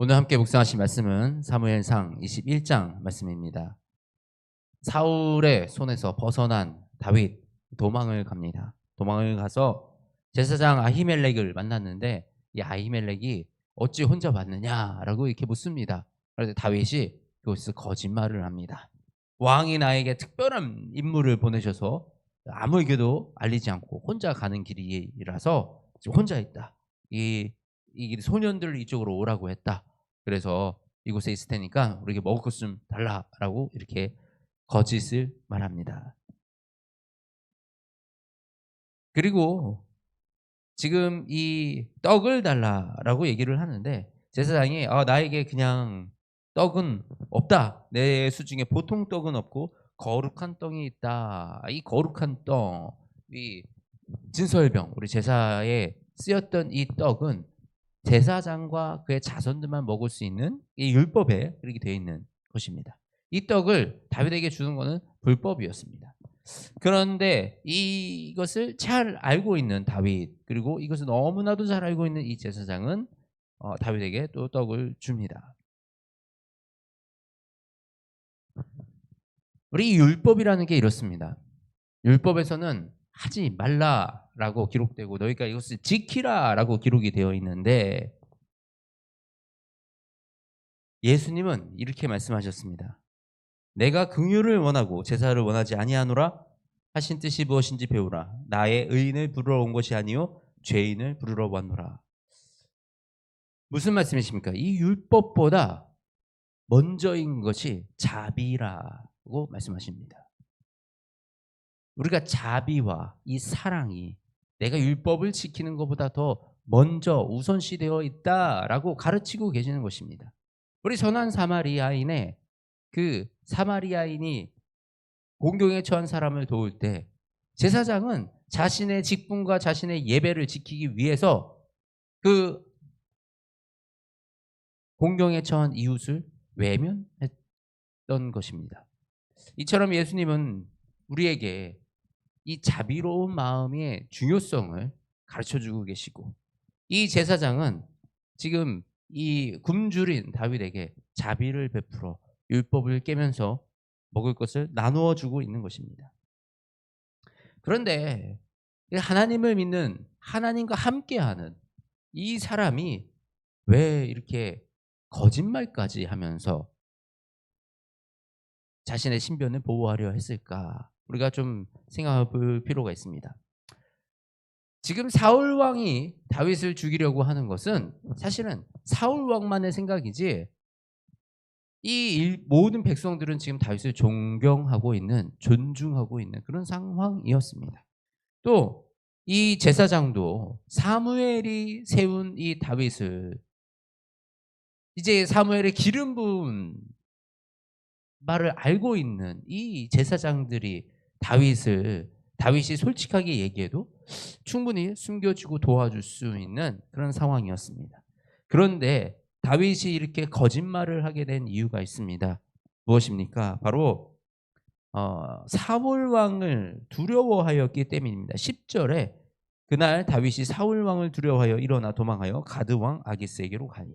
오늘 함께 묵상하신 말씀은 사무엘상 21장 말씀입니다. 사울의 손에서 벗어난 다윗 도망을 갑니다. 도망을 가서 제사장 아히멜렉을 만났는데 이 아히멜렉이 어찌 혼자 왔느냐라고 이렇게 묻습니다. 그래서 다윗이 그것을 거짓말을 합니다. 왕이 나에게 특별한 임무를 보내셔서 아무에게도 알리지 않고 혼자 가는 길이라서 혼자 있다. 이, 이 소년들 이쪽으로 오라고 했다. 그래서 이곳에 있을 테니까 우리에게 먹을 것 좀 달라라고 이렇게 거짓을 말합니다. 그리고 지금 이 떡을 달라라고 얘기를 하는데 제사장이 아, 나에게 그냥 떡은 없다. 내 수중에 보통 떡은 없고 거룩한 떡이 있다. 이 거룩한 떡, 이 진설병, 우리 제사에 쓰였던 이 떡은 제사장과 그의 자손들만 먹을 수 있는 이 율법에 그렇게 되어 있는 것입니다. 이 떡을 다윗에게 주는 것은 불법이었습니다. 그런데 이것을 잘 알고 있는 다윗 그리고 이것을 너무나도 잘 알고 있는 이 제사장은 어, 다윗에게 또 떡을 줍니다. 우리 율법이라는 게 이렇습니다. 율법에서는 하지 말라라고 기록되고 너희가 이것을 지키라라고 기록이 되어 있는데 예수님은 이렇게 말씀하셨습니다. 내가 긍휼을 원하고 제사를 원하지 아니하노라 하신 뜻이 무엇인지 배우라. 나의 의인을 부르러 온 것이 아니요 죄인을 부르러 왔노라. 무슨 말씀이십니까? 이 율법보다 먼저인 것이 자비라고 말씀하십니다. 우리가 자비와 이 사랑이 내가 율법을 지키는 것보다 더 먼저 우선시 되어 있다라고 가르치고 계시는 것입니다. 우리 선한 사마리아인의 그 사마리아인이 공경에 처한 사람을 도울 때 제사장은 자신의 직분과 자신의 예배를 지키기 위해서 그 공경에 처한 이웃을 외면했던 것입니다. 이처럼 예수님은 우리에게 이 자비로운 마음의 중요성을 가르쳐 주고 계시고 이 제사장은 지금 이 굶주린 다윗에게 자비를 베풀어 율법을 깨면서 먹을 것을 나누어 주고 있는 것입니다. 그런데 하나님을 믿는 하나님과 함께하는 이 사람이 왜 이렇게 거짓말까지 하면서 자신의 신변을 보호하려 했을까? 우리가 좀 생각해 볼 필요가 있습니다. 지금 사울 왕이 다윗을 죽이려고 하는 것은 사실은 사울 왕만의 생각이지 이 모든 백성들은 지금 다윗을 존경하고 있는 존중하고 있는 그런 상황이었습니다. 또 이 제사장도 사무엘이 세운 이 다윗을 이제 사무엘의 기름 부은 말을 알고 있는 이 제사장들이 다윗을 다윗이 솔직하게 얘기해도 충분히 숨겨주고 도와줄 수 있는 그런 상황이었습니다. 그런데 다윗이 이렇게 거짓말을 하게 된 이유가 있습니다. 무엇입니까? 바로 어, 사울 왕을 두려워하였기 때문입니다. 10절에 그날 다윗이 사울 왕을 두려워하여 일어나 도망하여 가드 왕 아기스에게로 가니.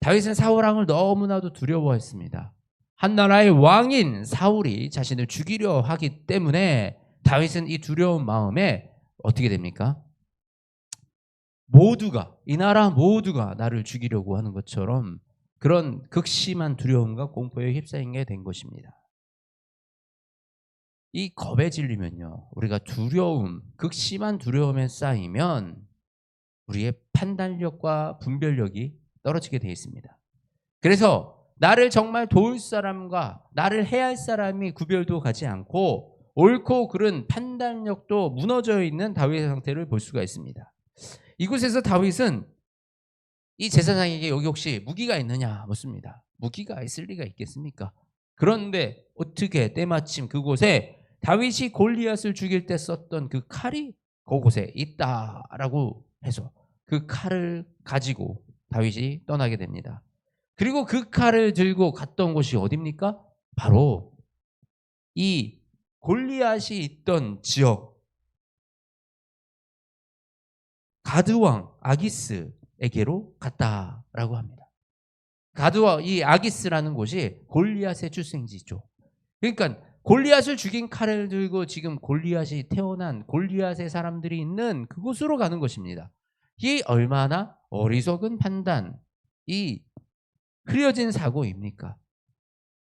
다윗은 사울 왕을 너무나도 두려워했습니다. 한 나라의 왕인 사울이 자신을 죽이려 하기 때문에 다윗은 이 두려운 마음에 어떻게 됩니까? 모두가 이 나라 모두가 나를 죽이려고 하는 것처럼 그런 극심한 두려움과 공포에 휩싸이게 된 것입니다. 이 겁에 질리면요. 우리가 두려움, 극심한 두려움에 쌓이면 우리의 판단력과 분별력이 떨어지게 되어 있습니다. 그래서 나를 정말 도울 사람과 나를 해야 할 사람이 구별도 가지 않고 옳고 그른 판단력도 무너져 있는 다윗의 상태를 볼 수가 있습니다. 이곳에서 다윗은 이 제사장에게 여기 혹시 무기가 있느냐 묻습니다. 무기가 있을 리가 있겠습니까? 그런데 어떻게 때마침 그곳에 다윗이 골리앗을 죽일 때 썼던 그 칼이 그곳에 있다라고 해서 그 칼을 가지고 다윗이 떠나게 됩니다. 그리고 그 칼을 들고 갔던 곳이 어딥니까? 바로 이 골리앗이 있던 지역 가드왕 아기스에게로 갔다라고 합니다. 가드와 이 아기스라는 곳이 골리앗의 출생지죠. 그러니까 골리앗을 죽인 칼을 들고 지금 골리앗이 태어난 골리앗의 사람들이 있는 그곳으로 가는 것입니다. 이 얼마나 어리석은 판단, 이 흐려진 사고입니까?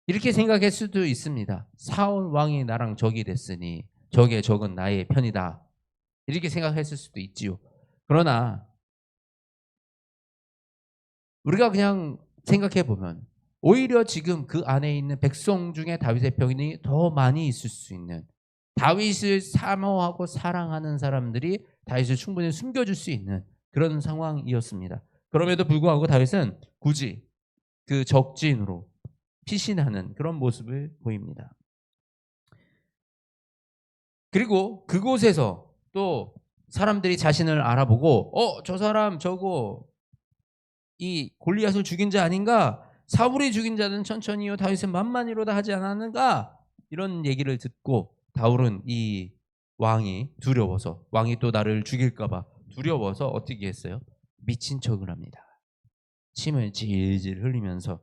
이렇게 생각할 수도 있습니다. 사울 왕이 나랑 적이 됐으니 적의 적은 나의 편이다. 이렇게 생각했을 수도 있지요. 그러나 우리가 그냥 생각해 보면 오히려 지금 그 안에 있는 백성 중에 다윗의 편이 더 많이 있을 수 있는 다윗을 사모하고 사랑하는 사람들이 다윗을 충분히 숨겨줄 수 있는 그런 상황이었습니다. 그럼에도 불구하고 다윗은 굳이 그 적진으로 피신하는 그런 모습을 보입니다. 그리고 그곳에서 또 사람들이 자신을 알아보고 어 저 사람 저거 이 골리앗을 죽인 자 아닌가? 사울이 죽인 자는 천천히요 다윗은 만만히로다 하지 않았는가? 이런 얘기를 듣고 다울은 이 왕이 두려워서 왕이 또 나를 죽일까봐 두려워서 어떻게 했어요? 미친 척을 합니다. 침을 질질 흘리면서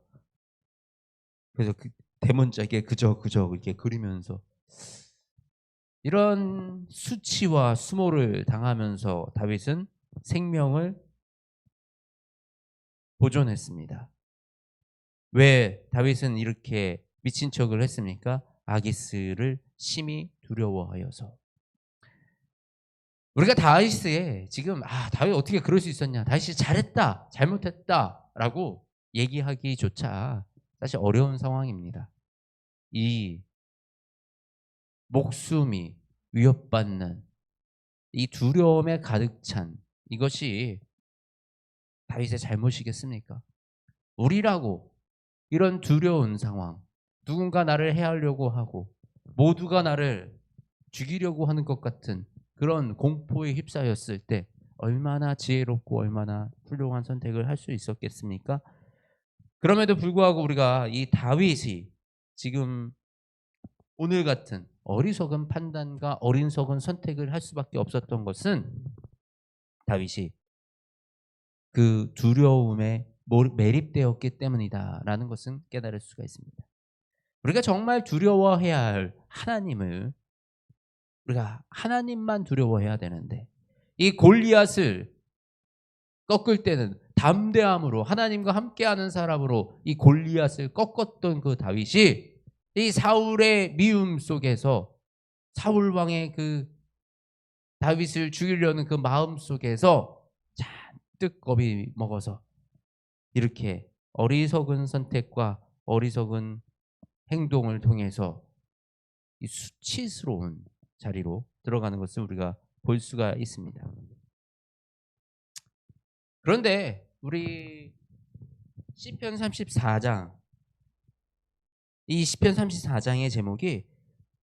그래서 그 대문짝에 그저 그저 이렇게 그리면서 이런 수치와 수모를 당하면서 다윗은 생명을 보존했습니다. 왜 다윗은 이렇게 미친 척을 했습니까? 아기스를 심히 두려워하여서. 우리가 다윗에 지금 아 다윗 어떻게 그럴 수 있었냐? 다윗이 잘했다, 잘못했다 라고 얘기하기조차 사실 어려운 상황입니다. 이 목숨이 위협받는 이 두려움에 가득 찬 이것이 다윗의 잘못이겠습니까? 우리라고 이런 두려운 상황, 누군가 나를 해하려고 하고 모두가 나를 죽이려고 하는 것 같은 그런 공포에 휩싸였을 때 얼마나 지혜롭고 얼마나 훌륭한 선택을 할 수 있었겠습니까? 그럼에도 불구하고 우리가 이 다윗이 지금 오늘 같은 어리석은 판단과 어린석은 선택을 할 수밖에 없었던 것은 다윗이 그 두려움에 매립되었기 때문이다라는 것은 깨달을 수가 있습니다. 우리가 정말 두려워해야 할 하나님을 우리가 하나님만 두려워해야 되는데 이 골리앗을 꺾을 때는 담대함으로 하나님과 함께하는 사람으로 이 골리앗을 꺾었던 그 다윗이 이 사울의 미움 속에서 사울 왕의 그 다윗을 죽이려는 그 마음 속에서 잔뜩 겁이 먹어서 이렇게 어리석은 선택과 어리석은 행동을 통해서 이 수치스러운 자리로 들어가는 것을 우리가 볼 수가 있습니다. 그런데 우리 시편 34장 이 시편 34장의 제목이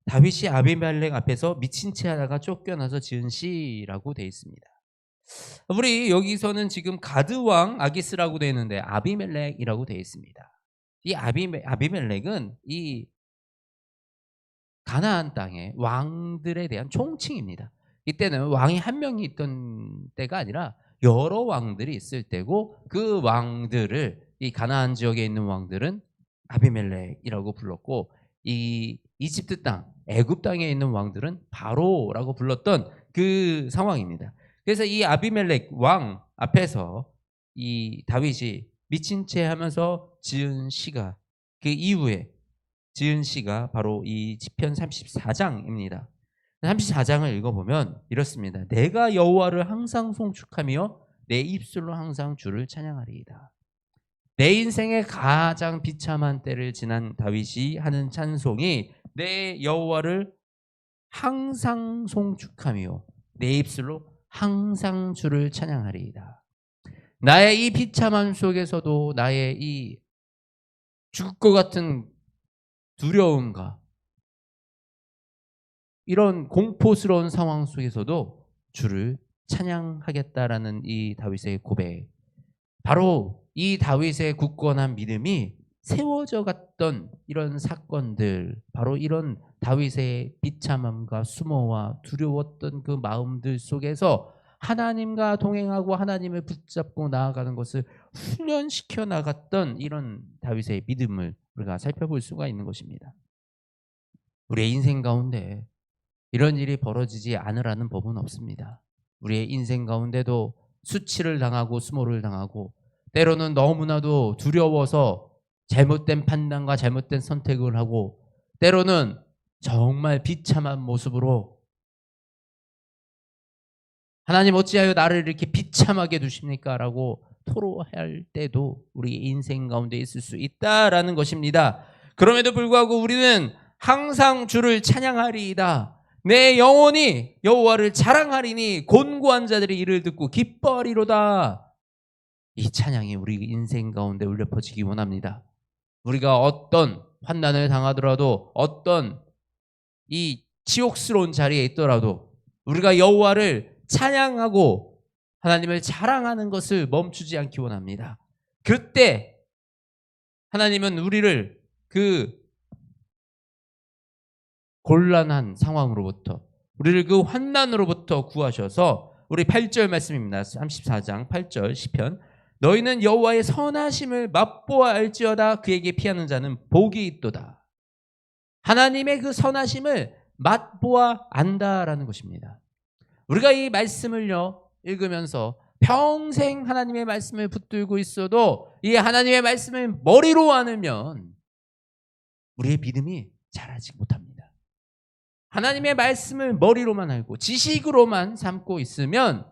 다윗이 아비멜렉 앞에서 미친 채 하다가 쫓겨나서 지은 시라고 되어 있습니다. 우리 여기서는 지금 가드 왕 아기스라고 되어 있는데 아비멜렉이라고 되어 있습니다. 이 아비멜, 아비멜렉은 이 가나안 땅의 왕들에 대한 총칭입니다. 이때는 왕이 한 명이 있던 때가 아니라 여러 왕들이 있을 때고 그 왕들을 이 가나안 지역에 있는 왕들은 아비멜렉이라고 불렀고 이 이집트 땅, 애굽 땅에 있는 왕들은 바로라고 불렀던 그 상황입니다. 그래서 이 아비멜렉 왕 앞에서 이 다윗이 미친 채 하면서 지은 시가 그 이후에 지은 시가 바로 이 시편 34장입니다. 34장을 읽어보면 이렇습니다. 내가 여호와를 항상 송축하며 내 입술로 항상 주를 찬양하리이다. 내 인생의 가장 비참한 때를 지난 다윗이 하는 찬송이 내 여호와를 항상 송축하며 내 입술로 항상 주를 찬양하리이다. 나의 이 비참함 속에서도 나의 이 죽을 것 같은 두려움과 이런 공포스러운 상황 속에서도 주를 찬양하겠다라는 이 다윗의 고백. 바로 이 다윗의 굳건한 믿음이 세워져 갔던 이런 사건들, 바로 이런 다윗의 비참함과 수모와 두려웠던 그 마음들 속에서 하나님과 동행하고 하나님을 붙잡고 나아가는 것을 훈련시켜 나갔던 이런 다윗의 믿음을 우리가 살펴볼 수가 있는 것입니다. 우리의 인생 가운데 이런 일이 벌어지지 않으라는 법은 없습니다. 우리의 인생 가운데도 수치를 당하고 수모를 당하고 때로는 너무나도 두려워서 잘못된 판단과 잘못된 선택을 하고 때로는 정말 비참한 모습으로 하나님 어찌하여 나를 이렇게 비참하게 두십니까? 라고 토로할 때도 우리 인생 가운데 있을 수 있다라는 것입니다. 그럼에도 불구하고 우리는 항상 주를 찬양하리이다. 내 영혼이 여호와를 자랑하리니 곤고한 자들이 이를 듣고 기뻐하리로다. 이 찬양이 우리 인생 가운데 울려 퍼지기 원합니다. 우리가 어떤 환난을 당하더라도 어떤 이 지옥스러운 자리에 있더라도 우리가 여호와를 찬양하고 하나님을 자랑하는 것을 멈추지 않기 원합니다. 그때 하나님은 우리를 그 곤란한 상황으로부터 우리를 그 환난으로부터 구하셔서 우리 8절 말씀입니다. 34장 8절 시편 너희는 여호와의 선하심을 맛보아 알지어다 그에게 피하는 자는 복이 있도다. 하나님의 그 선하심을 맛보아 안다라는 것입니다. 우리가 이 말씀을요 읽으면서 평생 하나님의 말씀을 붙들고 있어도 이 하나님의 말씀을 머리로 안으면 우리의 믿음이 자라지 못합니다. 하나님의 말씀을 머리로만 알고 지식으로만 삼고 있으면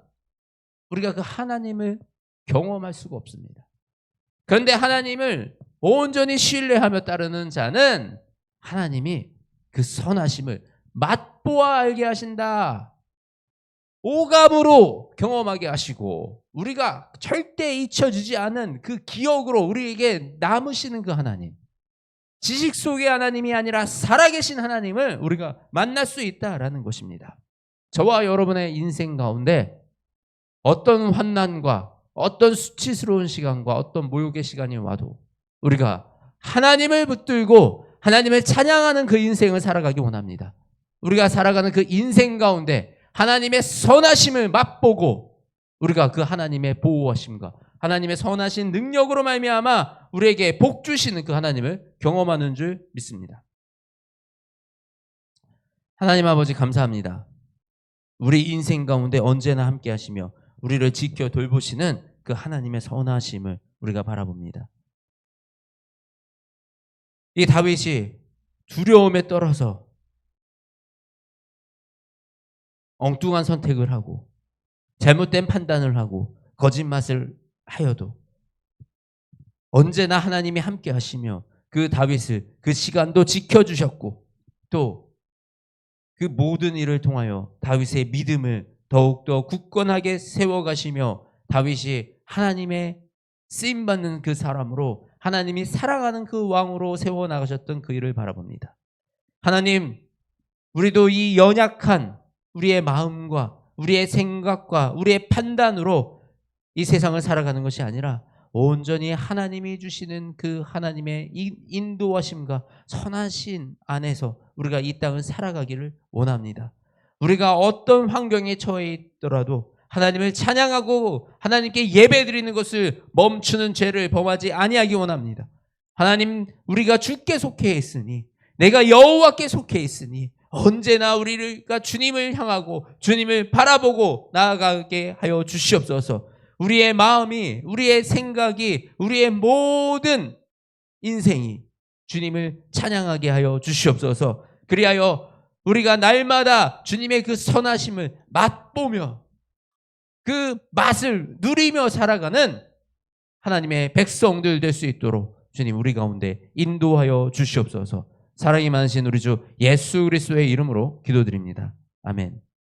우리가 그 하나님을 경험할 수가 없습니다. 그런데 하나님을 온전히 신뢰하며 따르는 자는 하나님이 그 선하심을 맛보아 알게 하신다. 오감으로 경험하게 하시고 우리가 절대 잊혀지지 않은 그 기억으로 우리에게 남으시는 그 하나님. 지식 속의 하나님이 아니라 살아계신 하나님을 우리가 만날 수 있다라는 것입니다. 저와 여러분의 인생 가운데 어떤 환난과 어떤 수치스러운 시간과 어떤 모욕의 시간이 와도 우리가 하나님을 붙들고 하나님을 찬양하는 그 인생을 살아가기 원합니다. 우리가 살아가는 그 인생 가운데 하나님의 선하심을 맛보고 우리가 그 하나님의 보호하심과 하나님의 선하신 능력으로 말미암아 우리에게 복 주시는 그 하나님을 경험하는 줄 믿습니다. 하나님 아버지 감사합니다. 우리 인생 가운데 언제나 함께 하시며 우리를 지켜 돌보시는 그 하나님의 선하심을 우리가 바라봅니다. 이 다윗이 두려움에 떨어서 엉뚱한 선택을 하고 잘못된 판단을 하고 거짓말을 하여도 언제나 하나님이 함께 하시며 그 다윗을 그 시간도 지켜주셨고 또 그 모든 일을 통하여 다윗의 믿음을 더욱더 굳건하게 세워가시며 다윗이 하나님의 쓰임받는 그 사람으로 하나님이 살아가는 그 왕으로 세워나가셨던 그 일을 바라봅니다. 하나님, 우리도 이 연약한 우리의 마음과 우리의 생각과 우리의 판단으로 이 세상을 살아가는 것이 아니라 온전히 하나님이 주시는 그 하나님의 인도하심과 선하신 안에서 우리가 이 땅을 살아가기를 원합니다. 우리가 어떤 환경에 처해 있더라도 하나님을 찬양하고 하나님께 예배드리는 것을 멈추는 죄를 범하지 아니하기 원합니다. 하나님 우리가 주께 속해 있으니 내가 여호와께 속해 있으니 언제나 우리가 주님을 향하고 주님을 바라보고 나아가게 하여 주시옵소서. 우리의 마음이, 우리의 생각이, 우리의 모든 인생이 주님을 찬양하게 하여 주시옵소서. 그리하여 우리가 날마다 주님의 그 선하심을 맛보며 그 맛을 누리며 살아가는 하나님의 백성들 될 수 있도록 주님 우리 가운데 인도하여 주시옵소서. 사랑이 많으신 우리 주 예수 그리스도의 이름으로 기도드립니다. 아멘.